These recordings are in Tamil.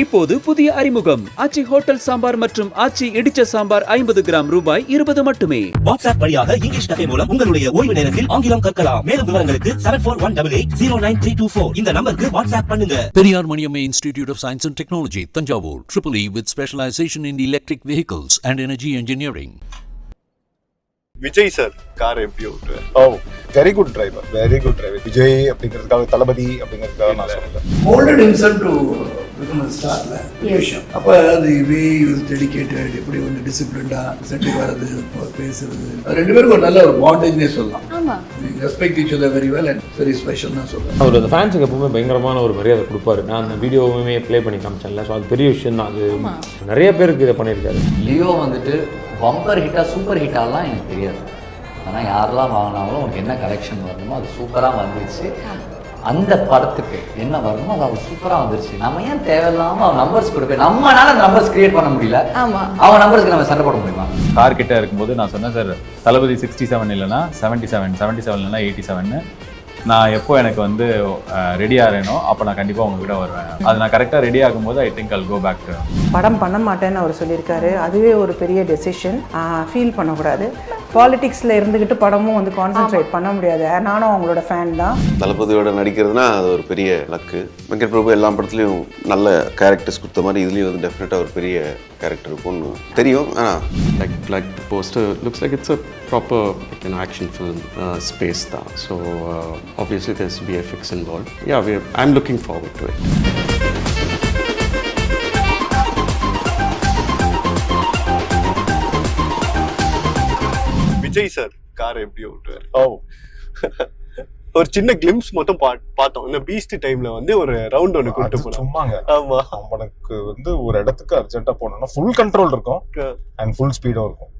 இப்போது புதிய அறிமுகம். ஆச்சி ஹோட்டல் சாம்பார் மற்றும் ஆச்சி இடிச்ச சாம்பார் ஐம்பது கிராம் ரூபாய் இருபது மட்டுமே. வாட்ஸ்அப் வழியாக இங்கிலீஷ் கதை மூலம் உங்களுடைய ஓய்வு நேரத்தில் ஆங்கிலம் கற்கலாம். மேலும் விவரங்களுக்கு seven four one double eight zero nine three two four இந்த நம்பருக்கு வாட்ஸ்அப் பண்ணுங்க. Periyar Maniamma Institute of Science and Technology, Tanjavur, Triple E with specialization in electric vehicles and energy engineering. Vijay sir car எப்படி ஓ very good driver very good driver Vijay அப்படிங்கிறதுக்காக தளபதி அப்படிங்கிறதுக்காக நான் சொல்லல molded himself to become a star ல. பெரிய விஷயம் அப்போ அது வே யூஸ் டெடிக்கேட்டட் எப்படி வந்து டிசிப்ளின்டாக செட்டுக்கு வர்றது பேசுறது. ரெண்டு பேருக்கும் ஒரு நல்ல ஒரு பாண்டேஜ்னே சொல்லலாம். Respect each other very well and very special தான் சொல்லலாம் அவர் அந்த ஃபேன்ஸுக்கு எப்பவுமே பயங்கரமான ஒரு மரியாதை கொடுப்பாரு. நான் அந்த வீடியோவுமே ப்ளே பண்ணி காமிச்சேன்ல ஸோ அது பெரிய விஷயம் தான். அது நிறைய பேருக்கு இதை பண்ணியிருக்காரு. லியோ வந்துட்டு பம்பர் ஹிட்டா சூப்பர் ஹிட்டாலாம் எனக்கு தெரியாது. ஆனால் யாரெல்லாம் வாங்கினாலும் உனக்கு என்ன கலெக்ஷன் வரணுமோ அது சூப்பராக வந்துருச்சு. அந்த படத்துக்கு என்ன வரணுமோ அது அவர் சூப்பராக வந்துருச்சு. நம்ம ஏன் தேவையில்லாமல் அவன் நம்பர்ஸ் கொடுப்பேன்? நம்மனால அந்த நம்பர்ஸ் கிரியேட் பண்ண முடியல. அவன் நம்பர்ஸ்க்கு நம்ம சண்டை போட முடியுமா? கார் கிட்ட இருக்கும்போது நான் சொன்னேன் சார் தளபதி சிக்ஸ்டி செவன் இல்லைனா செவன்ட்டி செவன் செவன்ட்டி செவன் இல்லைனா எயிட்டி செவன் நான் எப்போ எனக்கு வந்து ரெடி ஆகிறேனோ அப்போ நான் கண்டிப்பாக உங்ககிட்ட வருவேன். அது நான் கரெக்டாக ரெடி ஆகும்போது I think I'll go back to படம் பண்ண மாட்டேன்னு அவர் சொல்லியிருக்காரு. அதுவே ஒரு பெரிய டெசிஷன் ஃபீல் பண்ணக்கூடாது. பாலிடிக்ஸில் இருந்துக்கிட்டு படமும் வந்து கான்சென்ட்ரேட் பண்ண முடியாது. நானும் அவங்களோட ஃபேன் தான். தளபதியோட நடிக்கிறதுனா அது ஒரு பெரிய லக்கு. வெங்கட் பிரபு எல்லா படத்துலையும் நல்ல கேரக்டர்ஸ் கொடுத்த மாதிரி இதுலேயும் வந்து டெஃபினட்டாக ஒரு பெரிய கேரக்டர் இருக்கும்னு தெரியும். ஆனால் like like the poster looks like it's a proper like, you know action film uh, space da. so uh, obviously there's VFX involved. Yeah we I'm looking Vijay sir. Car எப்படி ஓட்டுவார். ஓ. ஒரு சின்ன கிளிம்ஸ் மட்டும் பார்த்தோம். இந்த பீஸ்ட் டைம்ல வந்து ஒரு ரவுண்ட் ஒன்று கூட்டு சும்மாங்க. ஆமா. அவனுக்கு வந்து ஒரு இடத்துக்கு அர்ஜென்ட்டா போகணும்னா ஃபுல் கண்ட்ரோல் இருக்கும். அண்ட் ஃபுல் ஸ்பீடும் இருக்கும்.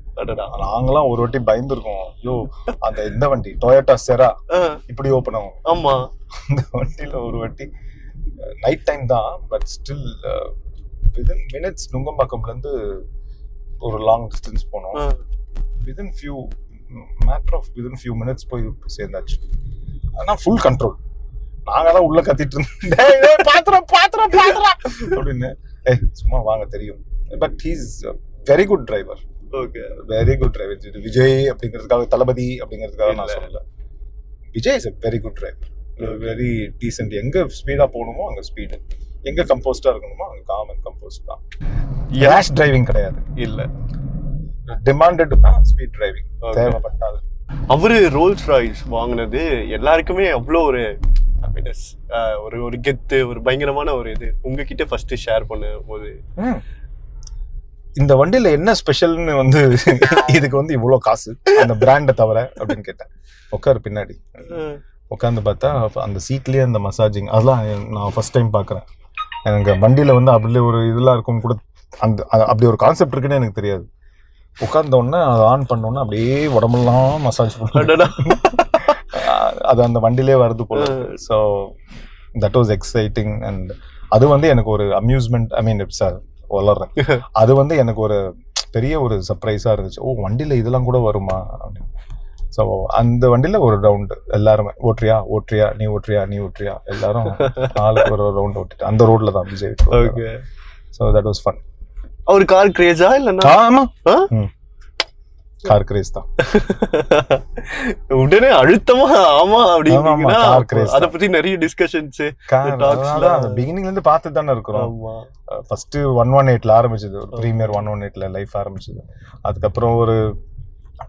நாங்களாம் ஒரு வாட்டி பயந்துருக்கோம். ஐயோ அந்த இந்த வண்டி டொயோட்டா செரா இப்படி ஓப்பன் ஆகும். ஆமா. அந்த வண்டியில ஒரு வாட்டி நைட் டைம் தான் பட் ஸ்டில் விதின் மினிட்ஸ் நுங்கம்பாக்கம்ல இருந்து ஒரு லாங் டிஸ்டன்ஸ் போனோம். Within few matter of within few minutes போய் சேர்ந்தாச்சு ஆனா ஃபுல் கண்ட்ரோல் நாங்க தான் உள்ள கத்திட்டு இருந்தோம். "டேய், டேய், பாத்திரம் பாத்திரம் பாத்திரம் அப்படின்னு ஏய் சும்மா வாங்க தெரியும். But he's very good driver okay very good driver Vijay அப்படிங்கிறதுக்காக தளபதி அப்படிங்கிறதுக்காக நான் சொல்லல. Vijay is a very good driver very decent எங்க ஸ்பீடா போகணுமோ அங்க ஸ்பீடு எங்க கம்போஸ்டா இருக்கணுமோ அங்க காமன் கம்போஸ்ட் தான். ரேஷ் டிரைவிங் கிடையாது. இல்ல. டிமாண்டட்னா ஸ்பீட் டிரைவிங். தேவைப்பட்டாது. அவரு ரோல்ஸ் ராய்ஸ் வாங்கினது எல்லாருக்குமே அவ்வளோ ஒரு. ஆஹ் ஒரு ஒரு கெத்து ஒரு பயங்கரமான ஒரு இது. உங்ககிட்ட ஃபர்ஸ்ட் ஷேர் பண்ண போது இந்த வண்டியில என்ன ஸ்பெஷல்னு வந்து இதுக்கு வந்து இவ்வளவு காசு. அந்த பிராண்டை தவிர அப்படின்னு கேட்டேன். உட்காரு பின்னாடி. உட்காந்து பார்த்தா அந்த சீட்லயே அந்த மசாஜிங் அதெல்லாம் நான் ஃபர்ஸ்ட் டைம் பார்க்குறேன். எனக்கு வண்டியில வந்து அப்படி ஒரு இதெல்லாம் இருக்கும் கூட அந்த அப்படி ஒரு கான்செப்ட் இருக்குன்னு எனக்கு தெரியாது. உட்கார்ந்த உடனே அதை ஆன் பண்ண உடனே அப்படியே உடம்பெல்லாம் மசாஜ் அடடா. அது அந்த வண்டியிலே வருது போல. So that was exciting and அது வந்து எனக்கு ஒரு அம்யூஸ்மெண்ட் ஐ மீன் இட்ஸ் வளர்றேன். அது வந்து எனக்கு ஒரு பெரிய ஒரு சர்ப்ரைஸாக இருந்துச்சு. ஓ வண்டியில் இதெல்லாம் கூட வருமா? அப்படின்னு. ஸோ அந்த வண்டியில் ஒரு ரவுண்டு எல்லாருமே ஓட்டுறியா? ஓட்டுறியா? நீ ஓட்டுறியா? நீ ஓட்டுறியா? எல்லாரும் நாளுக்கு ஒரு ரவுண்ட் ஓட்டிட்டு அந்த ரோட்ல தான் Vijay okay so that was fun our car கிரேஸா இல்லைன்னா? ஆமா? கார் கிரேஸ் தான். உடனே அழுத்தமா ஆமா அப்படின்னா அத. பத்தி நிறைய டிஸ்கஷன்ஸ் பிகினிங்ல இருந்து பார்த்து தானே இருக்கிறோம். ஃபர்ஸ்ட் ஒன் ஒன் எயிட்ல ஆரம்பிச்சது. ஒரு ப்ரீமியர் ஒன் ஒன் எயிட்ல லைஃப் ஆரம்பிச்சது. அதுக்கப்புறம் ஒரு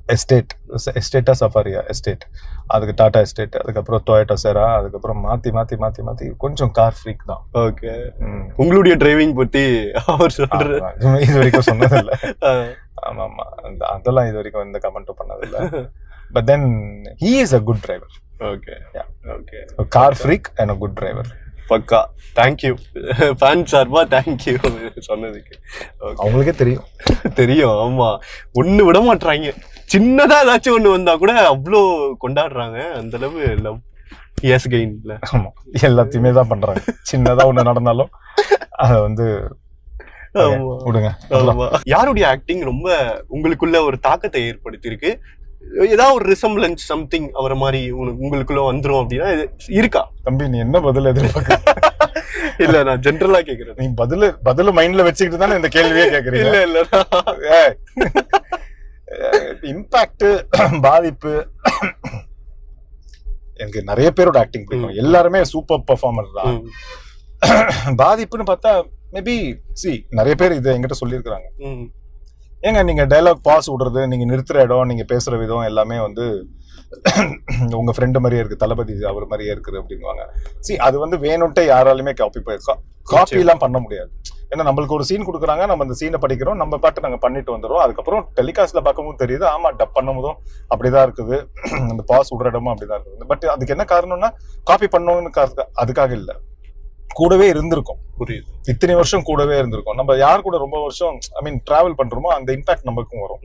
எஸ்டேட் எஸ்டேட்டா சஃபாரியா எஸ்டேட் அதுக்கு டாடா எஸ்டேட் அதுக்கப்புறம் டொயட்டோ செரா அதுக்கப்புறம் மாத்தி மாத்தி மாத்தி மாத்தி. கொஞ்சம் கார் ஃப்ரீக் தான். ஓகே உங்களுடைய டிரைவிங் பத்தி அவர் ஆமா, இது வரைக்கும் சொன்னது இல்ல ஆ. ஆமா ஆமா. அந்த- அதெல்லாம் இது வரைக்கும் எந்த கமெண்ட்டும் பண்ணது இல்ல but then he is a good driver okay okay car freak and a good driver பக்கா. தேங்க்யூ ஃபேன் சார்பா தேங்க்யூ சொன்னதுக்கு. அவங்களுக்கே தெரியும். தெரியும் ஆமா. ஒண்ணு விட மாட்றாங்க. சின்னதா ஏதாச்சும் ஒண்ணு வந்தா கூட அவ்வளோ கொண்டாடுறாங்க. அந்த அளவு லவ் எஸ் கெயின்ல ஆமா. எல்லாத்தையுமே தான் பண்றாங்க. சின்னதா ஒண்ணு நடந்தாலும் அதை வந்து. விடுங்க. யாருடைய ஆக்டிங் ரொம்ப உங்களுக்குள்ள ஒரு தாக்கத்தை ஏற்படுத்தியிருக்கு? ஏதாவது ஒரு ரிசம்பிளன்ஸ் சம்திங் அவரை மாதிரி உங்களுக்கு- உங்களுக்குள்ள வந்துரும் அப்படின்னா இது இருக்கா? தம்பி நீ என்ன பதில் எதிர்பார்க்க? இல்ல நான் ஜென்ரலா கேக்குறேன். நீ பதிலு பதிலு மைண்ட்ல வச்சுக்கிட்டு தானே இந்த கேள்வியே கேக்குறீங்க? இல்ல இல்ல இம்பாக்ட் பாதிப்பு. எனக்கு நிறைய பேரோட ஆக்டிங் பிடிக்கும். எல்லாருமே சூப்பர் பெர்ஃபார்மர் தான். பாதிப்புன்னு பார்த்தா மேபி சி நிறைய பேர் இதை என்கிட்ட சொல்லியிருக்கிறாங்க. ஏங்க நீங்க டைலாக் பாஸ் விடுறது நீங்க நிறுத்துற இடம் நீங்க பேசுற விதம் எல்லாமே வந்து உங்க ஃப்ரெண்டு மாதிரியே இருக்கு தளபதி அவர் மாதிரியே இருக்குது அப்படிங்குவாங்க. சி அது வந்து வேணும்ட்டே யாராலுமே காப்பி காப்பி எல்லாம் பண்ண முடியாது. ஏன்னா நம்மளுக்கு ஒரு சீன் கொடுக்குறாங்க நம்ம அந்த சீனை படிக்கிறோம் நம்ம பாட்டு நாங்க பண்ணிட்டு வந்துடுறோம். அதுக்கப்புறம் டெலிகாஸ்ட்ல பார்க்கும்போது தெரியுது ஆமா டப் பண்ணும்போதும் அப்படிதான் இருக்குது. அந்த பாஸ் விடுற இடமும் அப்படிதான் இருக்குது. பட் அதுக்கு என்ன காரணம்னா காப்பி பண்ணணும்னு அதுக்காக இல்ல. கூடவே இருந்திருக்கும். புரியுது. இத்தனை வருஷம் கூடவே இருந்திருக்கும். நம்ம யார் கூட ரொம்ப வருஷம் ஐ மீன் டிராவல் பண்றோமோ அந்த இம்பாக்ட் நமக்கும் வரும்.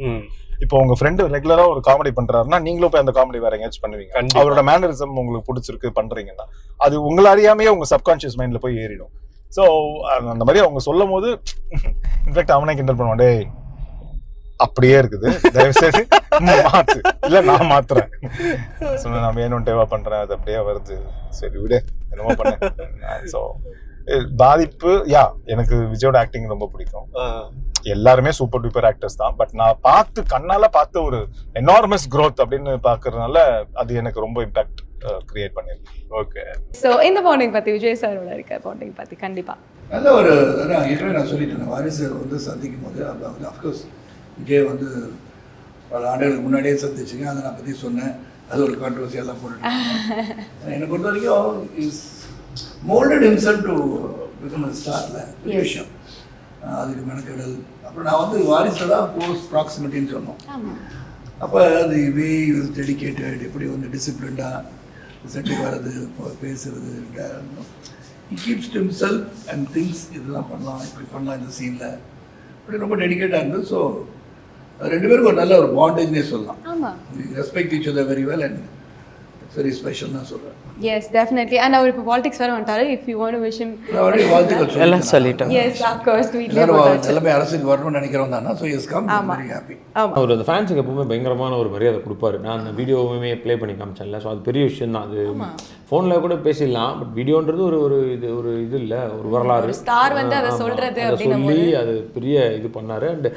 இப்போ உங்க ஃப்ரெண்டு ரெகுலரா ஒரு காமெடி பண்றாருன்னா நீங்களும் போய் அந்த காமெடி வேற எங்கேயாச்சும் பண்ணுவீங்க. அவரோட மேனரிசம் உங்களுக்கு பிடிச்சிருக்கு பண்றீங்கன்னா அது உங்களை அறியாமையே உங்க சப்கான்சியஸ் மைண்ட்ல போய் ஏறிடும். ஸோ அந்த மாதிரி அவங்க சொல்லும் போது இன்ஃபேக்ட் அவனே கிண்டல் பண்ணுவான் டேய் அப்படியே இருக்குது. தயவு செய்து மாத்து. இல்ல நான் மாத்துறேன். சொன்ன நான் வேணும் டேவா பண்றேன் அது அப்படியே வருது. சரி விடு. என்னமோ பண்ண. ஸோ பாதிப்பு யா எனக்கு விஜயோட ஆக்டிங் ரொம்ப பிடிக்கும். எல்லாருமே சூப்பர் டூப்பர் ஆக்டர்ஸ் தான். பட் நான் பார்த்து கண்ணால பார்த்த ஒரு எனார்மஸ் growth அப்படின்னு பாக்குறதுனால அது எனக்கு ரொம்ப இம்பாக்ட் கிரியேட் பண்ணிருக்கு. ஓகே ஸோ இந்த பாண்டிங் பத்தி விஜய் சாரோட இருக்க பாண்டிங் பத்தி கண்டிப்பா. நல்ல ஒரு நான் சொல்லிட்டேன் வாரிசு வந்து சந்திக்கும் போது அஃப்கோர்ஸ் விஜய் வந்து பல ஆண்டுகளுக்கு முன்னாடியே சந்திச்சுங்க. அதை நான் பற்றி சொன்னேன். அது ஒரு கான்ட்ரவர்சி எல்லாம் போட்டு என்னை பொறுத்த வரைக்கும் is moulded himself to become ஸ்டார்ல பெரிய. விஷயம். அதுக்கு மெனக்கெடல். அப்புறம் நான் வந்து வாரிசில் தான் க்ளோஸ் ப்ராக்சிமிட்டின்னு சொன்னோம். அப்போ அது வே இஸ் டெடிக்கேட்டட் எப்படி வந்து டிசிப்ளின்டாக செட்டுக்கு வர்றது பேசுறது he keeps to himself and things இதெல்லாம் பண்ணலாம் இப்படி பண்ணலாம் இந்த சீனில் அப்படி ரொம்ப டெடிக்கேட்டாக இருந்தது. ஸோ ரெண்டு பேருக்கும் ஒரு நல்ல ஒரு பாண்டேஜ்னே சொல்லலாம். ஆமா. Respect each other very well and it's very special தான் சொல்கிறேன் எஸ் டெஃபினெட்லி அண்ட் அவர் இப்போ பாலிடிக்ஸ் வர வந்துட்டாரு. If you want wish him நான் already வாழ்த்துக்கள் எல்லாம் சொல்லிட்டோம். எஸ் ஆஃப் கோர்ஸ் போட்டாச்சு எல்லாமே அரசியல் வரணும்னு நினைக்கிறவங்க தானே. So is come. Very happy ஆமா. அவர் அந்த ஃபேன்ஸுக்கு எப்பவுமே பயங்கரமான ஒரு மரியாதை கொடுப்பாரு. நான் அந்த வீடியோவுமே ப்ளே பண்ணி காமிச்சேன்ல. ஸோ அது பெரிய விஷயம் தான் அது ஃபோனில் கூட பேசிடலாம் பட் வீடியோன்றது ஒரு ஒரு இது ஒரு இது இல்லை ஒரு வரலாறு. star வந்து அதை அப்படின்னும் சொல்லி. அது பெரிய இது பண்ணாரு. அண்ட்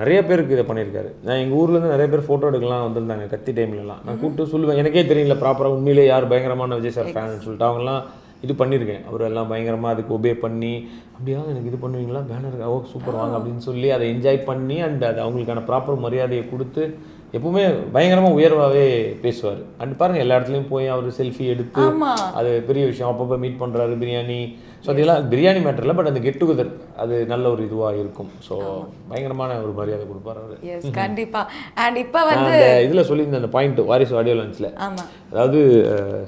நிறைய பேருக்கு இதை பண்ணியிருக்காரு. நான் எங்கள் ஊர்லேருந்து நிறைய பேர் ஃபோட்டோ எடுக்கலாம் வந்திருந்தாங்க கத்தி டைம்லலாம் நான் கூப்பிட்டு சொல்லுவேன் எனக்கே தெரியல ப்ராப்பராக உண்மையிலே யார் பயங்கரமான விஜய் சார் ஃபேன் சொல்லிட்டு. அவங்கலாம் இது பண்ணியிருக்கேன். அவர் எல்லாம் பயங்கரமாக அதுக்கு ஒபே பண்ணி அப்படியா எனக்கு இது பண்ணுவீங்களா? பேனர் ஓ சூப்பர் வாங்க அப்படின்னு சொல்லி அதை என்ஜாய் பண்ணி அண்ட் அது அவங்களுக்கான ப்ராப்பர் மரியாதையை கொடுத்து எப்பவுமே பயங்கரமாக உயர்வாகவே பேசுவார் அண்ட் பாருங்கள் எல்லா இடத்துலையும் போய் அவர் செல்ஃபி எடுத்து. அது பெரிய விஷயம் அப்பப்போ மீட் பண்ணுறாரு பிரியாணி ஸோ அதெல்லாம் பிரியாணி மேட்டர் இல்லை பட் அந்த கெட் டுகெதர் அது நல்ல ஒரு இதுவாக இருக்கும். ஸோ பயங்கரமான ஒரு மரியாதை கொடுப்பார் அவர். எஸ் கண்டிப்பா. அண்ட் இப்போ வந்து அந்த இதில் சொல்லியிருந்தேன் அந்த பாயிண்ட் வாரிசு ஆடியோ லான்ச்சில் ஆமா. அதாவது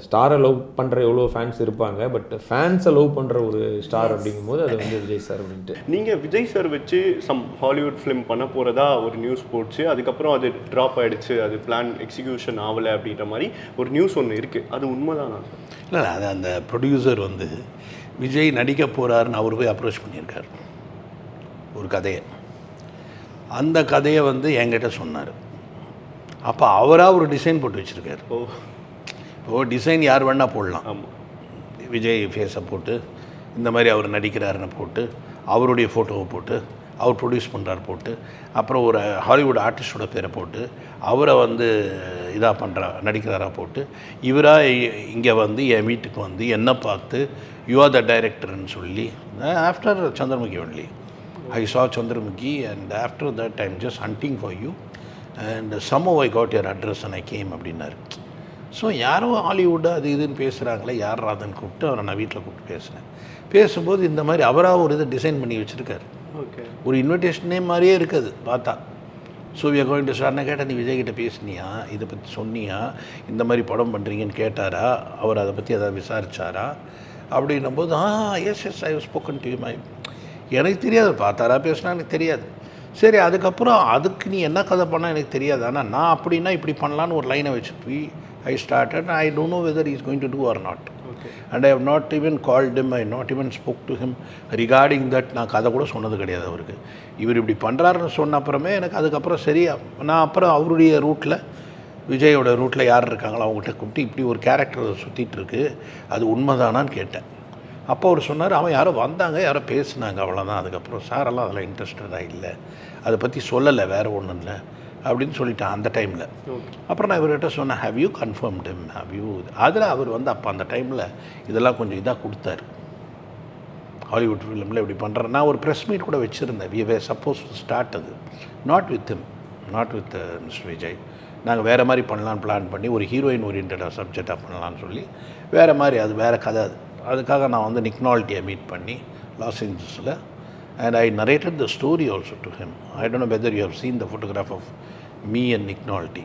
ஸ்டாரை லவ் பண்ணுற எவ்வளோ ஃபேன்ஸ் இருப்பாங்க பட் ஃபேன்ஸை லவ் பண்ணுற ஒரு ஸ்டார் அப்படிங்கும்போது அது வந்து விஜய் சார் அப்படின்ட்டு. நீங்க விஜய் சார் வச்சு சம் ஹாலிவுட் ஃபிலிம் பண்ண போறதா ஒரு நியூஸ் போச்சு அதுக்கப்புறம் அது ட்ராப் ஆயிடுச்சு அது பிளான் எக்ஸிகியூஷன் ஆகலை அப்படின்ற மாதிரி ஒரு நியூஸ் ஒன்று இருக்கு. அது உண்மைதானா? இல்லை அது அந்த ப்ரொடியூசர் வந்து விஜய் நடிக்க போகிறாருன்னு அவர் போய் அப்ரோச் பண்ணியிருக்கார். ஒரு கதையை. அந்த கதையை வந்து என்கிட்ட சொன்னார். அப்போ அவராக ஒரு டிசைன் போட்டு வச்சுருக்காரு. ஓ. இப்போது டிசைன் யார் வேணால் போடலாம். விஜய் ஃபேஸை போட்டு இந்த மாதிரி அவர் நடிக்கிறாருன்னு போட்டு அவருடைய ஃபோட்டோவை போட்டு அவர் ப்ரொடியூஸ் பண்ணுறாரு போட்டு அப்புறம் ஒரு ஹாலிவுட் ஆர்டிஸ்டோட பேரை போட்டு அவரை வந்து இதாக பண்ணுறா நடிக்கிறாரா போட்டு இவராக இங்கே வந்து என் வீட்டுக்கு வந்து என்னை பார்த்து யூ ஆர் த டைரக்டர்னு சொல்லி after Chandramukhi only I saw Chandramukhi and after that time just hunting for you and somehow I got your address and I came அப்படின்னாரு. ஸோ யாரோ ஹாலிவுட் அது இதுன்னு பேசுகிறாங்களே யார் ராதன் கூப்பிட்டு அவரை நான் வீட்டில் கூப்பிட்டு பேசினேன் பேசும்போது இந்த மாதிரி அவராக ஒரு இதை டிசைன் பண்ணி வச்சுருக்காரு. ஓகே ஒரு இன்விடேஷனே மாதிரியே இருக்குது பார்த்தா. So we going to sir நான் கேட்டேன் நீ விஜய் கிட்ட பேசுனியா? இதை பற்றி சொன்னியா? இந்த மாதிரி படம் பண்ணுறீங்கன்னு கேட்டாரா? அவர் அதை பற்றி எதாவது விசாரிச்சாரா? அப்படின்னும் போது ஆ yes yes I spoken to my எனக்கு தெரியாது. பார்த்தாரா பேசினா எனக்கு தெரியாது. சரி அதுக்கப்புறம் அதுக்கு நீ என்ன கதை பண்ணால் எனக்கு தெரியாது. ஆனால் நான் அப்படின்னா இப்படி பண்ணலான்னு ஒரு லைனை வச்சுட்டு I started I don't know whether is going to do or not and I have not even called him I not even spoke to him regarding that நான் கதை கூட சொன்னது கிடையாது அவருக்கு. இவர் இப்படி பண்ணுறாருன்னு சொன்ன அப்புறமே எனக்கு அதுக்கப்புறம் சரியா நான் அப்புறம் அவருடைய ரூட்டில் விஜயோட ரூட்டில் யார் இருக்காங்களோ அவங்ககிட்ட கூப்பிட்டு இப்படி ஒரு கேரக்டர் சுற்றிட்டு இருக்கு அது உண்மைதானான்னு கேட்டேன். அப்போ அவர் சொன்னார் அவன் யாரோ வந்தாங்க யாரோ பேசினாங்க அவ்வளோதான் அதுக்கப்புறம் சாரெல்லாம் அதில் இன்ட்ரெஸ்டடாக இல்லை. அதை பற்றி சொல்லலை வேறு ஒன்றும் இல்லை. அப்படின்னு சொல்லிட்டான் அந்த டைமில் அப்புறம் நான் இவர்கிட்ட சொன்னேன் have you confirmed him? Have you அதில் அவர் வந்து அப்போ அந்த டைமில் இதெல்லாம் கொஞ்சம் இதாக கொடுத்தாரு. ஹாலிவுட் ஃபிலிமில் இப்படி பண்ணுறேன் நான் ஒரு ப்ரெஸ் மீட் கூட வச்சுருந்தேன். We were supposed to start அது. Not with him. Not with mister Vijay நாங்கள் வேறு மாதிரி பண்ணலான்னு பிளான் பண்ணி ஒரு ஹீரோயின் ஓரியன்டாக சப்ஜெக்டாக பண்ணலான்னு சொல்லி வேறு மாதிரி அது வேறு கதை அது. அதுக்காக நான் வந்து நிக்னால்ட்டியை மீட் பண்ணி லாஸ் ஏஞ்சல்ஸில் and I narrated the story also to him I don't know whether you have seen the photograph of me and Nick Nolte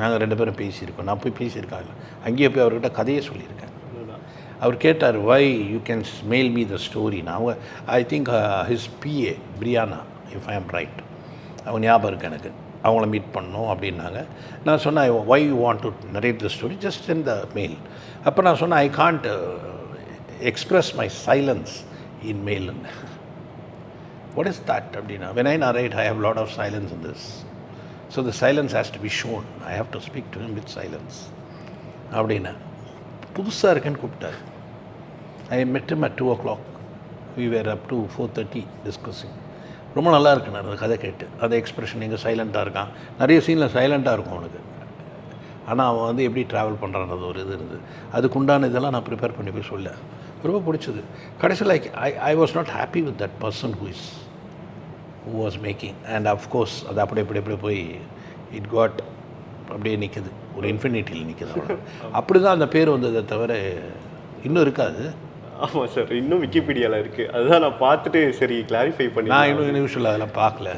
நாங்கள் ரெண்டு பேரும் பேசியிருக்கோம். நான் போய் பேசியிருக்காங்க. அங்கேயே போய் அவர்கிட்ட கதையை சொல்லியிருக்கேன். அவர் கேட்டார் why you can mail me the story நான் அவங்க I think his PA Briana if I am right அவங்க ஞாபகம் இருக்கு எனக்கு. அவங்கள மீட் பண்ணோம் அப்படின்னாங்க. நான் சொன்னேன் why you want to narrate the story just in the mail அப்போ நான் சொன்னேன் I can't express my silence in மெயில்னு what is that அப்படின்னா when I narrate I have lot of silence in this so the silence has to be shown I have to speak to him with silence அப்படின்னு புதுசாக இருக்குன்னு கூப்பிட்டாரு. I met him at two o'clock we were up to four thirty discussing ரொம்ப நல்லா இருக்கு நான் அந்த கதை கேட்டு. அந்த எக்ஸ்பிரஷன் எங்கே சைலண்ட்டாக இருக்கான். நிறைய சீனில் சைலண்ட்டாக இருக்கும் அவனுக்கு. ஆனால் அவன் வந்து எப்படி ட்ராவல் பண்ணுறான்றது ஒரு இது இருந்தது. அதுக்குண்டான இதெல்லாம் நான் ப்ரிப்பேர் பண்ணி போய் சொல்ல. ரொம்ப பிடிச்சது. கடைசியில் like I I was not happy with that person who is was making and of course அது அப்படி இப்படி இப்படி போய் இட் காட் அப்படியே நிற்குது ஒரு இன்ஃபினிட்டியில் நிற்குது அப்படி தான் அந்த பேர் வந்ததை தவிர இன்னும் இருக்காது. ஆமாம் சார் இன்னும் விக்கிபீடியாவில் இருக்குது அதுதான் நான் பார்த்துட்டு சரி கிளாரிஃபை பண்ணி நான் இன்னும் இனிஷியல் அதெல்லாம் பார்க்கல.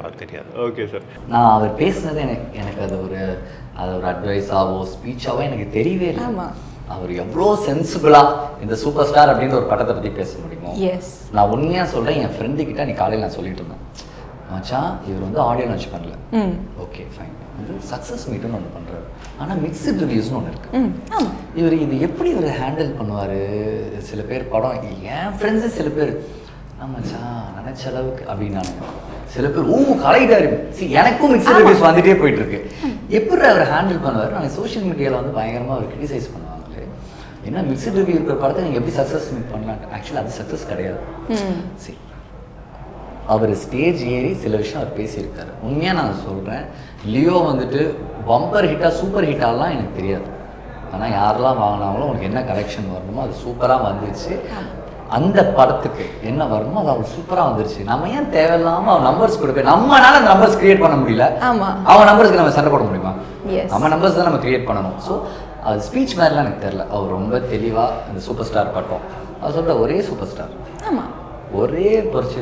பார்க்க தெரியாது. ஓகே சார் நான் அவர் பேசுனது எனக்கு எனக்கு அது ஒரு அது ஒரு அட்வைஸாவோ ஸ்பீச்சாவோ எனக்கு தெரியவே இல்லை. அவர் எவ்வளோ சென்சிபிளா இந்த சூப்பர் ஸ்டார் அப்படின்ற ஒரு படத்தை பத்தி பேச முடியுமோ? எஸ் நான் உண்மையா சொல்றேன் என் ஃப்ரெண்டு கிட்ட நீ காலையில் நான் சொல்லிட்டு இருந்தேன். மச்சான் இவர் வந்து ஆடியோ லான்ச் பண்ணல. ஓகே ஃபைன் வந்து சக்ஸஸ் மீட்டுன்னு ஒன்று பண்றாரு. ஆனா மிக்சட் ரிவ்யூஸ்னு ஒன்று இருக்கு. இவர் இது எப்படி இவர் ஹேண்டில் பண்ணுவார்? சில பேர் படம் என் ஃப்ரெண்ட்ஸு சில பேர் ஆமாச்சான் நினச்ச அளவுக்கு அப்படின்னானுங்க சில பேர் ஊ கலைடாரு சி எனக்கும் மிக்சர் ரிவ்யூஸ் வந்துட்டே போயிட்டு இருக்கு. எப்படி அவர் ஹேண்டில் பண்ணுவார்? நாங்கள் சோஷியல் மீடியாவில் வந்து பயங்கரமாக அவர் கிரிட்டிசைஸ் பண்ணுவாங்களே என்ன மிக்சர் ரிவ்யூ இருக்கிற படத்தை நீங்கள் எப்படி சக்ஸஸ் மீட் பண்ணலாம் ஆக்சுவலாக அது சக்ஸஸ் கிடையாது. ம். சரி. அவர் ஸ்டேஜ் ஏறி சில விஷயம் அவர் பேசியிருக்காரு. உண்மையாக நான் சொல்கிறேன் லியோ வந்துட்டு பம்பர் ஹிட்டாக சூப்பர் ஹிட்டாலாம் எனக்கு தெரியாது. ஆனால் யாரெல்லாம் வாங்கினாங்களோ உனக்கு என்ன கரெக்ஷன் வரணுமோ அது சூப்பராக வந்துச்சு அந்த படத்துக்கு என்ன வரணுமோ அது அவள் சூப்பராக வந்துருச்சு. நம்ம ஏன் தேவையில்லாமல் அவன் நம்பர்ஸ் கொடுப்பேன் நம்மனால அந்த நம்பர்ஸ் கிரியேட் பண்ண முடியல. அவன் நம்பர்ஸ்க்கு நம்ம சண்டை போட முடியுமா? நம்ம நம்பர்ஸ் தான் நம்ம கிரியேட் பண்ணணும். ஸோ அது ஸ்பீச் மாதிரிலாம் எனக்கு தெரில அவர் ரொம்ப தெளிவாக அந்த சூப்பர் ஸ்டார் பட்டம் அவர் சொல்கிற ஒரே சூப்பர் ஸ்டார் ஆமா. ஒரே புரட்சி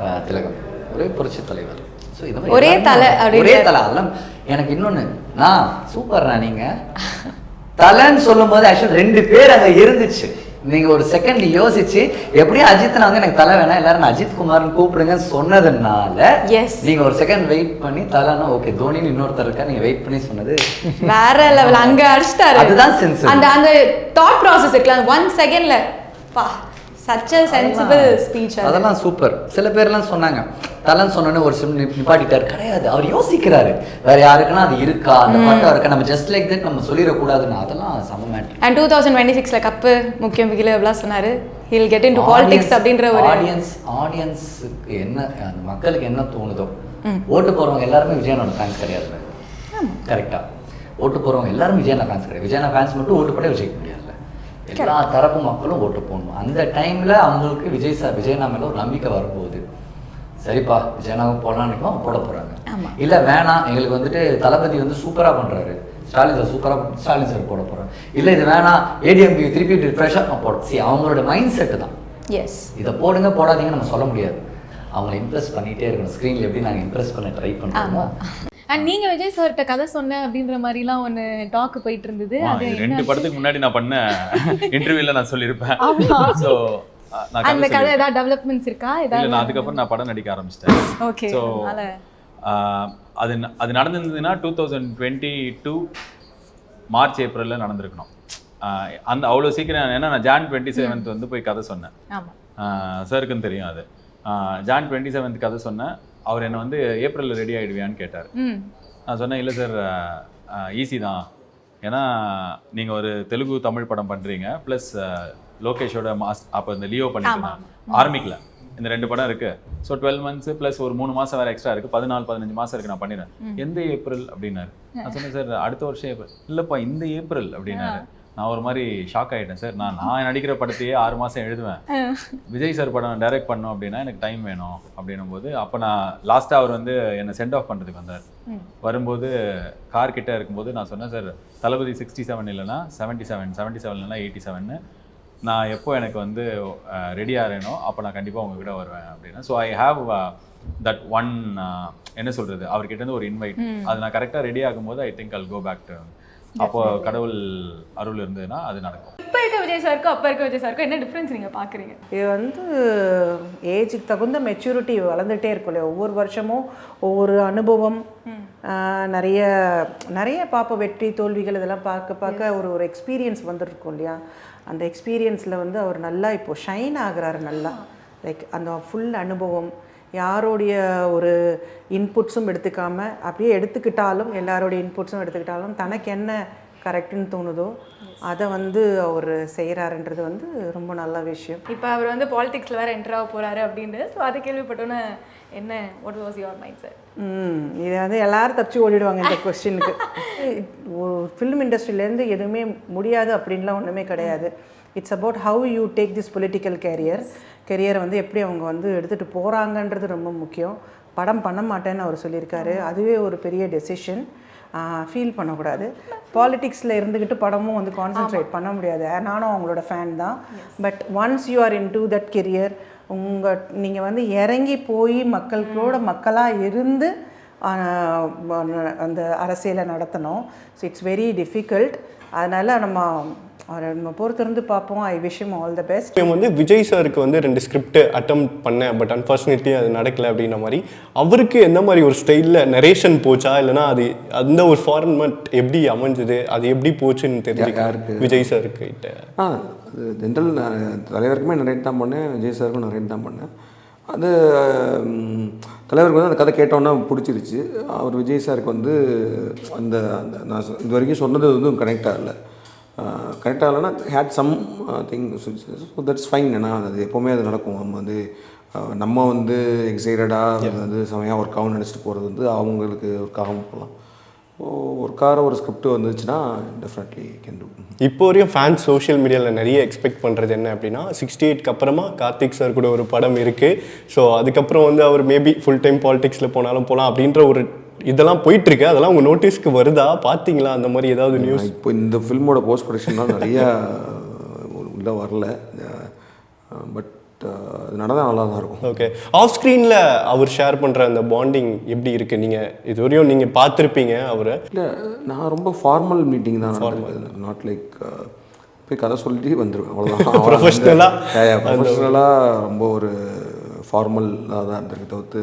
அஹ், திலகம். ஒரே புரட்சி தலைவர். ஸோ இந்த மாதிரி ஒரே தலை ஒரே. தலை. அதெல்லாம் எனக்கு இன்னொன்று நான் சூப்பர்ண்ணா நீங்கள் தலைன்னு சொல்லும்போது ஆக்சுவலி ரெண்டு பேர் அங்கே இருந்துச்சு. நீங்கள் ஒரு செகண்ட் யோசிச்சு எப்படியும் அஜித் வந்து எனக்கு தலை வேணாம் எல்லாரும் நான் அஜித் குமார்னு கூப்பிடுங்கன்னு சொன்னதுனால எஸ் நீங்க ஒரு செகண்ட் வெயிட் பண்ணி தலைனா ஓகே தோனின்னு இன்னொருத்தர் இருக்கா நீங்க வெயிட் பண்ணி சொன்னது வேற லெவல் அங்க அடிச்சிட்டாரு அதுதான் sensible. அந்த அந்த தாட் ப்ராசஸ் இருக்குல்ல ஒன் செகண்ட்ல பா சச் அ சென்சிபிள் ஸ்பீச் அதெல்லாம் சூப்பர் சில பேர்லாம் சொன்னாங்க தலன் சொன்னோன்னே ஒரு சிம் நிப்பாட்டிட்டார். கிடையாது அவர் யோசிக்கிறாரு. வேற யாருக்குன்னா அது இருக்கா? அந்த பட்டம் இருக்கா? நம்ம ஜஸ்ட் லைக் தட் நம்ம சொல்லிடக்கூடாதுன்னு அதெல்லாம் செம matter and two thousand twenty சிக்ஸ்ல கப்பு முக்கியம் விகில எவ்வளோ சொன்னாரு? He'll get in to politics அப்படின்ற ஒரு ஆடியன்ஸ் ஆடியன்ஸுக்கு என்ன அந்த மக்களுக்கு என்ன தோணுதோ? ஓட்டு போறவங்க எல்லாருமே விஜயனோட ஃபேன்ஸ் கிடையாது. கரெக்டா ஓட்டு போறவங்க எல்லாரும் விஜயனா ஃபேன்ஸ் கிடையாது. விஜயனா ஃபேன்ஸ் மட்டும் ஓட்டு போட விஜய்க்கு முடியாதுல்ல எல்லா தரப்பு மக்களும் ஓட்டு போடணும். அந்த டைம்ல அவங்களுக்கு விஜய் சார் விஜயனா மேல ஒரு நம்பிக்கை வரும்போது சரிப்பா விஜயனாவும் போடலான்னு போட போறாங்க. ஆமா. இல்ல வேணாம் எங்களுக்கு வந்துட்டு தளபதி வந்து சூப்பரா பண்றாரு. ஸ்டாலின் சார் சூப்பரா ஸ்டாலின் சார் போட போறாங்க இல்ல இது வேணாம் ஏடிஎம்கே திருப்பி ரிஃப்ரெஷ்ஷாக போட see அவங்களோட மைண்ட் செட்டு தான். எஸ் இதை போடுங்க போடாதீங்கன்னு நம்ம சொல்ல முடியாது. அவங்களை இம்ப்ரெஸ் பண்ணிட்டே இருக்கணும். ஸ்க்ரீனில் எப்படி நாங்கள் இம்ப்ரெஸ் பண்ண ட்ரை பண்ணுறோமோ அண்ட் நீங்க விஜய் சார்கிட்ட கதை சொன்ன அப்படின்ற மாதிரிலாம் ஒன்னு டாக் போயிட்டு இருந்தது. அது ரெண்டு? படத்துக்கு முன்னாடி நான் பண்ண இன்டர்வியூல நான் சொல்லியிருப்பேன். ஆமா. ஸோ அந்த கதை. ஏதாவது டெவலப்மெண்ட்ஸ் இருக்கா? இல்ல ஏதாவது நான் அதுக்கப்புறம் நான் படம் நடிக்க ஆரம்பிச்சிட்டேன். ஓகே ஸோ அது அது நடந்திருந்ததுன்னா two thousand twenty two March ஏப்ரலில் நடந்திருக்கணும். அந்த அவ்வளோ சீக்கிரம் ஏன்னா நான் ஜான் டுவெண்ட்டி செவன்த் வந்து போய் கதை சொன்னேன். சாருக்கும் தெரியும் அது. ஜான் டுவெண்ட்டி செவன்த் கதை சொன்னேன். அவர் என்னை வந்து ஏப்ரலில் ரெடி ஆகிடுவியான்னு கேட்டார். நான் சொன்னேன் இல்லை சார் ஈஸி தான். ஏன்னா நீங்கள் ஒரு தெலுங்கு தமிழ் படம் பண்ணுறீங்க ப்ளஸ் லோகேஷோட மாஸ் அப்போ இந்த லியோ பண்ணிருந்தாங்க ஆர்மிக்கில் இந்த ரெண்டு படம் இருக்கு. ஸோ டுவெல் மந்த்ஸ் ப்ளஸ் ஒரு மூணு மாசம் வேற எக்ஸ்ட்ரா இருக்கு. பதினாலு பதினஞ்சு மாசம் இருக்கு நான் பண்ணிடுறேன். எந்த ஏப்ரல் அப்படின்னாரு. நான் சொன்னேன் சார் அடுத்த வருஷம் ஏப்ரல் இல்லப்பா இந்த ஏப்ரல் அப்படின்னாரு. நான் ஒரு மாதிரி ஷாக் ஆயிட்டேன் சார். நான் நான் நடிக்கிற படத்தையே ஆறு மாசம் எழுதுவேன். விஜய் சார் படம் டைரக்ட் பண்ணோம் அப்படின்னா எனக்கு டைம் வேணும் அப்படின்னும் போது அப்போ நான் லாஸ்ட்டாக அவர் வந்து என்னை சென்ட் ஆஃப் பண்ணுறதுக்கு வந்தார். வரும்போது கார் கிட்ட இருக்கும்போது நான் சொன்னேன் சார் தளபதி சிக்ஸ்டி செவன் இல்லைன்னா செவன்ட்டி செவன் செவன்ட்டி செவன் இல்லைன்னா எயிட்டி செவன்னு நான் எப்போ எனக்கு வந்து ரெடி ஆகிறேனோ அப்போ நான் கண்டிப்பாக உங்ககிட்ட வருவேன் அப்படின்னா. So I have that one என்ன சொல்கிறது அவர்கிட்ட இருந்து ஒரு இன்வைட் அது நான் கரெக்டாக ரெடி ஆகும்போது I think I'll go back to அப்போ கடவுள் அருள் இருந்ததுன்னா அது நடக்கும். இப்போ இருக்க விஜய் சாருக்கும் அப்போ இருக்க விஜய் சாருக்கும் என்ன டிஃப்ரென்ஸ் நீங்கள் பார்க்குறீங்க இது வந்து ஏஜுக்கு தகுந்த மெச்சூரிட்டி வளர்ந்துட்டே இருக்கும் இல்லையா? ஒவ்வொரு வருஷமும் ஒவ்வொரு அனுபவம் நிறைய நிறைய பார்ப்போம் வெற்றி தோல்விகள் இதெல்லாம் பார்க்க பார்க்க ஒரு ஒரு எக்ஸ்பீரியன்ஸ் வந்துருக்கும் இல்லையா? அந்த எக்ஸ்பீரியன்ஸில் வந்து அவர் நல்லா இப்போது ஷைன் ஆகுறாரு நல்லா. லைக் அந்த ஃபுல் அனுபவம் யாருடைய ஒரு இன்புட்ஸும் எடுத்துக்காம அப்படியே எடுத்துக்கிட்டாலும் எல்லாருடைய இன்புட்ஸும் எடுத்துக்கிட்டாலும் தனக்கு என்ன கரெக்டுன்னு தோணுதோ அதை வந்து அவர் செய்கிறாருன்றது வந்து ரொம்ப நல்ல விஷயம். இப்போ அவர் வந்து பாலிடிக்ஸில் வேறு என்டர் ஆக போகிறாரு அப்படின்ட்டு ஸோ அதை கேள்விப்பட்டோன்னே என்ன வாட் வாஸ் யுவர் மைண்ட் ம் இது வந்து எல்லாரும் தப்பிச்சு ஓடிடுவாங்க இந்த கொஸ்டினுக்கு ஒரு ஃபிலிம் இண்டஸ்ட்ரியிலேருந்து எதுவுமே முடியாது அப்படின்லாம் ஒன்றுமே கிடையாது. It's about how you take this political career கெரியரை வந்து எப்படி அவங்க வந்து எடுத்துகிட்டு போகிறாங்கன்றது ரொம்ப முக்கியம். படம் பண்ண மாட்டேன்னு அவர் சொல்லியிருக்காரு. அதுவே ஒரு பெரிய டெசிஷன் ஃபீல் பண்ணக்கூடாது. பாலிடிக்ஸில் இருந்துக்கிட்டு படமும் வந்து கான்சென்ட்ரேட் பண்ண முடியாது. நானும் அவங்களோட ஃபேன் தான். But once you are in to that career உங்கள் நீங்கள் வந்து இறங்கி போய் மக்களோட மக்களாக இருந்து அந்த அரசியலை நடத்தணும். ஸோ இட்ஸ் வெரி டிஃபிகல்ட் அதனால் நம்ம அவரை நம்ம பொறுத்திருந்து பார்ப்போம். I wish him all the best வந்து விஜய் சாருக்கு வந்து ரெண்டு ஸ்கிரிப்ட் அட்டம் பண்ணேன் பட் அன்ஃபார்ச்சுனேட்லி அது நடக்கல அப்படின்ற மாதிரி. அவருக்கு எந்த மாதிரி ஒரு ஸ்டைலில் நரேஷன் போச்சா? இல்லைனா அது அந்த ஒரு ஃபார்மட் எப்படி அமைஞ்சது? அது எப்படி போச்சுன்னு தெரிஞ்சுக்க? விஜய் சாருக்கு கிட்ட ஆ அது ஜென்ரல் தலைவருக்குமே நரேட் தான் பண்ணேன். விஜய் சாருக்கும் நரேட் தான் பண்ணேன். அது தலைவருக்கு வந்து அந்த கதை கேட்டோன்னே பிடிச்சிருச்சு. அவர் விஜய் சாருக்கு வந்து அந்த அந்த நான் இது வரைக்கும் சொன்னது வந்து கனெக்ட் ஆகலை கனெக்ட் ஆகலைன்னா had something so that's fine ஏன்னா அது எப்போவுமே அது நடக்கும். நம்ம வந்து நம்ம வந்து எக்ஸைட்டடாக வந்து செமையாக ஒர்க் ஆகும் நினச்சிட்டு போகிறது வந்து அவங்களுக்கு ஒர்க் ஆகாமல் போகலாம். ஒர்க்கார ஒரு ஸ்கிரிப்ட் வந்துச்சுன்னா டெஃபினெட்லி கேன் டூ இப்போ வரையும் ஃபேன்ஸ் சோஷியல் மீடியாவில் நிறைய எக்ஸ்பெக்ட் பண்ணுறது என்ன அப்படின்னா சிக்ஸ்டி எயிட்க்கு அப்புறமா கார்த்திக் சார் கூட ஒரு படம் இருக்குது ஸோ அதுக்கப்புறம் வந்து அவர் மேபி ஃபுல் டைம் பாலிடிக்ஸில் போனாலும் போகலாம் அப்படின்ற ஒரு இதெல்லாம் போயிட்டு இருக்கு அதெல்லாம் உங்கள் நோட்டீஸ்க்கு வருதா? பார்த்தீங்களா அந்த மாதிரி ஏதாவது நியூஸ் இப்போ இந்த ஃபில்மோட போஸ்ட் ப்ரொடக்ஷன்லாம் நிறையா உள்ளே வரல. பட் அது நடந்தால் நல்லா தான் இருக்கும். ஓகே ஆஃப் ஸ்க்ரீனில் அவர் ஷேர் பண்ணுற அந்த பாண்டிங் எப்படி இருக்குது நீங்கள் இது வரையும் நீங்கள் பார்த்துருப்பீங்க அவரை. இல்லை நான் ரொம்ப ஃபார்மல் மீட்டிங் தான் நாட் லைக் போய் கதை சொல்லிட்டு வந்துடுவேன் அவ்வளோதான் Professional-ஆ? ப்ரொஃபஷனலாக ரொம்ப ஒரு ஃபார்மலாக தான் இருந்திருக்கு. தவிர்த்து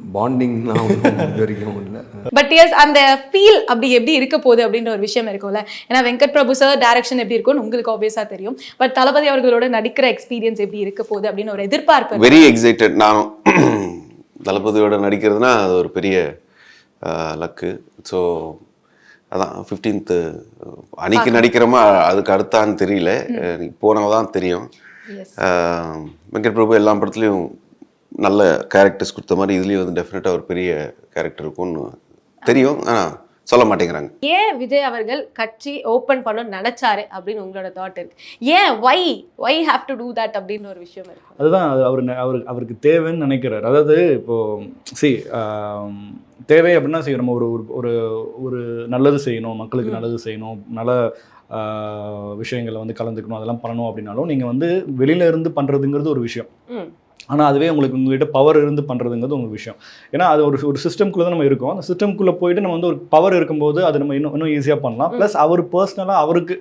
பாண்டிங்லாம் இது வரைக்கும் இல்லை பட் எஸ் அந்த ஃபீல் அப்படி எப்படி இருக்க போகுது அப்படின்ற ஒரு விஷயம் இருக்கும்ல. ஏன்னா வெங்கட் பிரபு சார் டைரக்ஷன் எப்படி இருக்கும்னு உங்களுக்கு ஆப்வியஸாக தெரியும். பட் தளபதி அவர்களோட நடிக்கிற எக்ஸ்பீரியன்ஸ் எப்படி இருக்க போகுது அப்படின்னு ஒரு எதிர்பார்ப்பு. வெரி எக்ஸைட்டட் நானும். தளபதியோட நடிக்கிறதுனா அது ஒரு பெரிய லக்கு ஸோ அதான் ஃபிஃப்டீன்த்து அன்னைக்கு நடிக்கிறோமா அதுக்கு அடுத்தான்னு தெரியல. அன்னைக்கு போனவ தான் தெரியும். வெங்கட் பிரபு எல்லா படத்துலையும் நல்ல கேரக்டர்ஸ் கொடுத்த மாதிரி இதுலேயும் வந்து டெஃபினட்டாக ஒரு பெரிய கேரக்டர் இருக்கும்னு தெரியும். ஆனால் சொல்ல மாட்டேங்கிறாங்க. ஏன் விஜய் அவர்கள் கட்சி ஓபன் பண்ணணும்னு நினைச்சாரு அப்படின்னு உங்களோட தாட் இருக்கு? ஏன் why why have to do that அப்படின்னு ஒரு விஷயம் இருக்கு. அதுதான் அது அவர் அவர் அவருக்கு தேவைன்னு நினைக்கிறார். அதாவது இப்போ சி தேவை அப்படின்னா சரி நம்ம ஒரு ஒரு- ஒரு ஒரு நல்லது செய்யணும் மக்களுக்கு நல்லது செய்யணும் நல்ல விஷயங்களை வந்து கலந்துக்கணும் அதெல்லாம் பண்ணணும் அப்படின்னாலும் நீங்கள் வந்து வெளியில இருந்து பண்ணுறதுங்கிறது ஒரு விஷயம். ஆனால் அதுவே உங்களுக்கு உங்ககிட்ட பவர் இருந்து பண்ணுறதுங்கிறது ஒரு விஷயம். ஏன்னா அது ஒரு ஒரு சிஸ்டம்குள்ளே தான் நம்ம இருக்கோம். அந்த சிஸ்டம்குள்ளே போயிட்டு நம்ம வந்து ஒரு பவர் இருக்கும்போது அது நம்ம இன்னும் இன்னும் ஈஸியாக பண்ணலாம். ப்ளஸ் அவர் பர்சனலாக அவருக்கு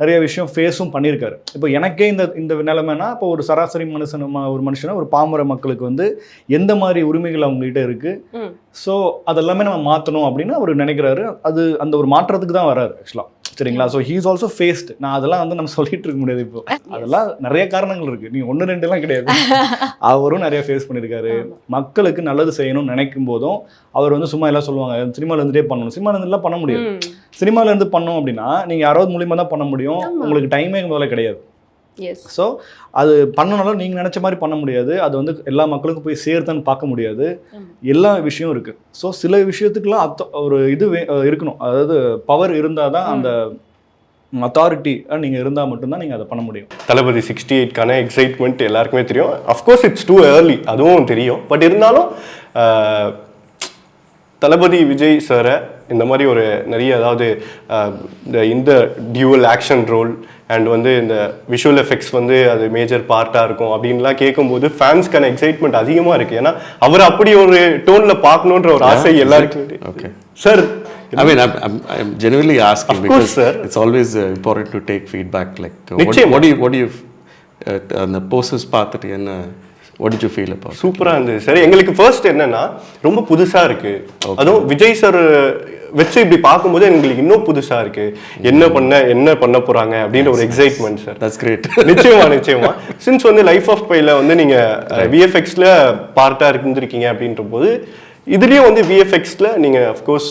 நிறைய விஷயம் ஃபேஸும் பண்ணியிருக்காரு. இப்போ எனக்கே இந்த இந்த நிலைமைனா இப்போ ஒரு சராசரி மனுஷன் ஒரு மனுஷனா ஒரு பாமர மக்களுக்கு வந்து எந்த மாதிரி உரிமைகள் அவங்ககிட்ட இருக்குது. ஸோ அதெல்லாமே நம்ம மாற்றணும் அப்படின்னு அவர் நினைக்கிறாரு. அது அந்த ஒரு மாற்றத்துக்கு தான் வராரு ஆக்சுவலாக சரிங்களா? ஸோ ஹீஸ் ஆல்சோ ஃபேஸ்ட் நான் அதெல்லாம் வந்து நம்ம சொல்லிட்டு இருக்க முடியாது இப்போ. அதெல்லாம் நிறைய காரணங்கள் இருக்கு. நீ ஒன்று ரெண்டுலாம் கிடையாது. அவரும் நிறைய ஃபேஸ் பண்ணியிருக்காரு. மக்களுக்கு நல்லது செய்யணும்னு நினைக்கும் போதும் அவர் வந்து சும்மா எல்லாம் சொல்லுவாங்க சினிமால இருந்துட்டே பண்ணணும். சினிமால இருந்துலாம் பண்ண முடியாது. ம். சினிமால இருந்து பண்ணோம் அப்படின்னா நீங்க யாராவது மூலியமா தான் பண்ண முடியும். உங்களுக்கு டைமே முதல்ல கிடையாது. ஸோ அது பண்ணனாலும் நீங்கள் நினச்ச மாதிரி பண்ண முடியாது. அது வந்து எல்லா மக்களுக்கும் போய் சேர்த்தான்னு பார்க்க முடியாது. எல்லா விஷயம் இருக்குது ஸோ சில விஷயத்துக்குலாம் அத்த ஒரு இது இருக்கணும். அதாவது பவர் இருந்தால் தான் அந்த அத்தாரிட்டி நீங்கள் இருந்தால் மட்டும்தான் நீங்கள் அதை பண்ண முடியும். தளபதி சிக்ஸ்டி எயிட்கான எக்ஸைட்மெண்ட் எல்லாருக்குமே தெரியும். அஃப்கோர்ஸ் இட்ஸ் டூ ஏர்லி அதுவும் தெரியும். பட் இருந்தாலும் தளபதி விஜய் சாரை இந்த மாதிரி ஒரு நிறைய அதாவது இந்த இந்த டியூவல் ஆக்ஷன் ரோல் அண்ட் வந்து இந்த விஷுவல் எஃபெக்ட்ஸ் வந்து அது மேஜர் பார்ட்டாக இருக்கும் அப்படின்லாம் கேட்கும்போது ஃபேன்ஸ்க்கான எக்ஸைட்மெண்ட் அதிகமாக இருக்குது ஏன்னா அவர் அப்படி ஒரு டோனில் பார்க்கணுன்ற ஒரு ஆசை எல்லாருக்கும் Okay. Sir I mean, I'm, I'm, I'm genuinely asking Of course, because sir. it's always uh, important to take feedback. Like, uh, what, நிச்சயமா. what do you, what do you, uh, அந்த போஸ்டர்ஸ் பார்த்துட்டு என்ன what did you feel about it? சூப்பராக இருந்தது. சார் எங்களுக்கு ஃபர்ஸ்ட் என்னன்னா ரொம்ப புதுசாக இருக்கு. அதுவும் விஜய் சார் வச்சு இப்படி பார்க்கும்போது எங்களுக்கு இன்னும் புதுசா இருக்கு. என்ன பண்ண என்ன பண்ண போறாங்க அப்படின்ற ஒரு எக்ஸைட்மெண்ட் சார் தட்ஸ் கிரேட் நிச்சயமா நிச்சயமா. சின்ஸ் வந்து லைஃப் ஆஃப் பைல வந்து நீங்க விஎஃப்எக்ஸ்ல பார்ட்டா இருந்திருக்கீங்க அப்படின்ற போது இதுலயும் வந்து விஎஃப்எக்ஸ்ல நீங்க அஃப்கோர்ஸ்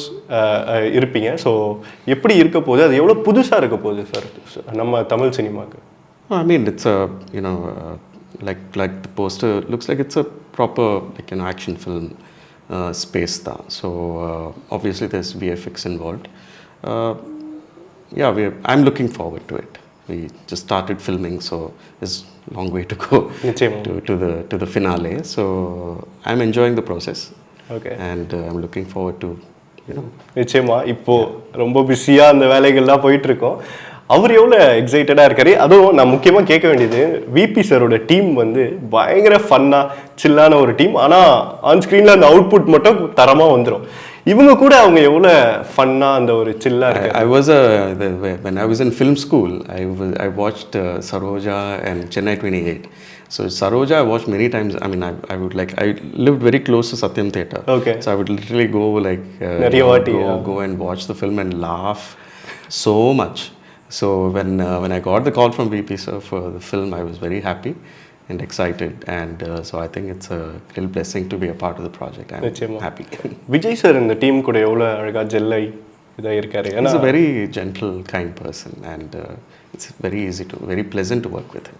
இருப்பீங்க. ஸோ எப்படி இருக்க போகுது? அது எவ்வளவு புதுசா இருக்க போகுது சார் நம்ம தமிழ் சினிமாக்கு. I mean, it's a you know, uh, like like the poster looks like it's a proper like an action film uh, space. Tha. So uh, obviously there's VFX involved. Uh, yeah, we I'm looking forward to it. We just started filming, so there's a long way to go to, to the to the finale. So I'm enjoying the process. Okay. And uh, I'm looking forward to you know நிச்சயமா இப்போ ரொம்ப பிஸியா அந்த வேலைகள்லாம் போயிட்டு இருக்கோம் அவர் எவ்வளோ எக்ஸைட்டடாக இருக்காரு அதுவும் நான் முக்கியமாக கேட்க வேண்டியது விபி சாரோட டீம் வந்து பயங்கர ஃபன்னாக சில்லான ஒரு டீம் ஆனால் ஆன் ஸ்க்ரீனில் அந்த அவுட்புட் மட்டும் தரமாக வந்துடும் இவங்க கூட அவங்க எவ்வளோ ஃபன்னாக அந்த ஒரு சில்லாக இருக்கு the, when I was in film school. I was I watched uh, Saroja and Chennai 28. So Saroja I watched many times. I mean, I, I would like I lived very close to Satyam Theatre. Okay. So I would literally go like uh, வாட்டி, go, yeah. go and watch the film and laugh so much. So when uh, when I got the call from VP sir for the film, I was very happy and excited. And uh, so I think it's a real blessing to be a part of the project. I'm நிச்சயமா happy. விஜய் சார் இந்த டீம் கூட எவ்வளோ அழகாக ஜெல்லை இதாக இருக்காரு He's ஏன்னா a very gentle, kind person, and uh, it's very easy to, very pleasant to work with him.